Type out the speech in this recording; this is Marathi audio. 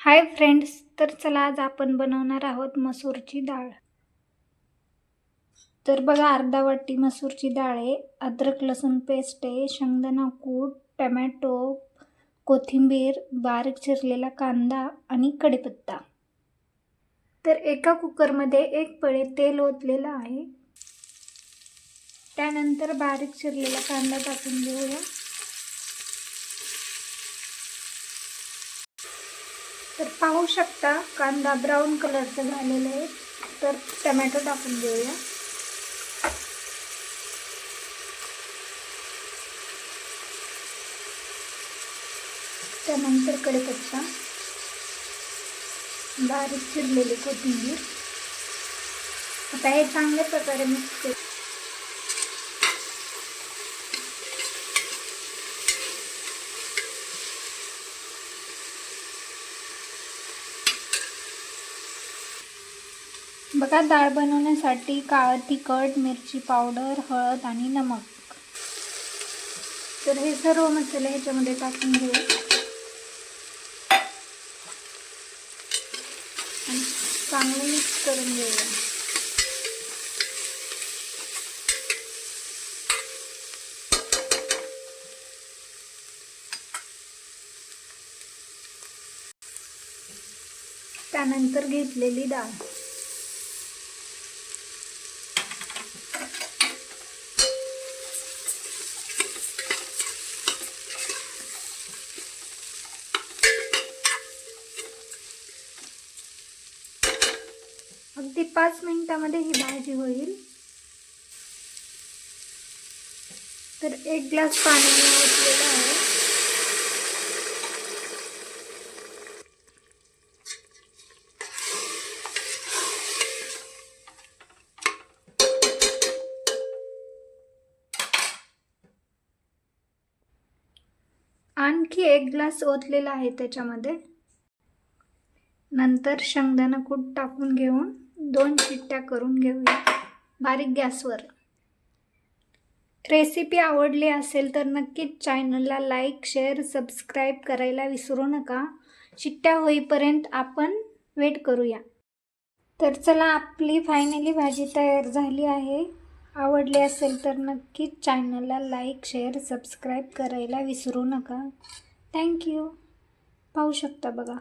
हाय फ्रेंड्स तर चला आज आपण बनवणार आहोत मसूरची डाळ. तर बघा अर्धा वाटी मसूरची डाळ आहे. अद्रक लसूण पेस्ट आहे शेंगदाणा कूट टमॅटो कोथिंबीर बारीक चिरलेला कांदा आणि कढीपत्ता. तर एका कुकरमध्ये एक पळे तेल ओतलेलं आहे. त्यानंतर बारीक चिरलेला कांदा टाकून घेऊया. तर पाहू शकता कांदा ब्राऊन कलरचं झालेलं आहे. तर टमॅटो टाकून घेऊया. त्यानंतर कडेपत्ता बारीक चिरलेली कोथिंबीर. आता हे चांगल्या प्रकारे मिक्स बघा डाळ बनवण्यासाठी काळ तिखट मिरची पावडर हळद आणि नमक. तर हे सर्व मसाले ह्याच्यामध्ये टाकून घेऊ. आणि चांगलं मिक्स करून घेऊया. त्यानंतर घेतलेली डाळ. अगदी पाच मिनटामध्ये ही भाजी होईल. तर एक ग्लास पाणी ओतलेलं आहे. आणखी एक ग्लास ओतलेला आहे त्याच्यामध्ये. नंतर शेंगदाणा कूट टाकून घेऊन. दोन शिट्ट्या करून घेऊया. बारीक गॅसवर. रेसिपी आवडली असेल तर नक्कीच चॅनलला लाईक शेअर सबस्क्राईब करायला विसरू नका. शिट्ट्या होईपर्यंत आपण वेट करूया. तर चला आपली फायनली भाजी तयार झाली आहे. आवडली असेल तर नक्कीच चॅनलला लाईक शेअर सबस्क्राईब करायला विसरू नका. थँक्यू पाहू शकता बघा.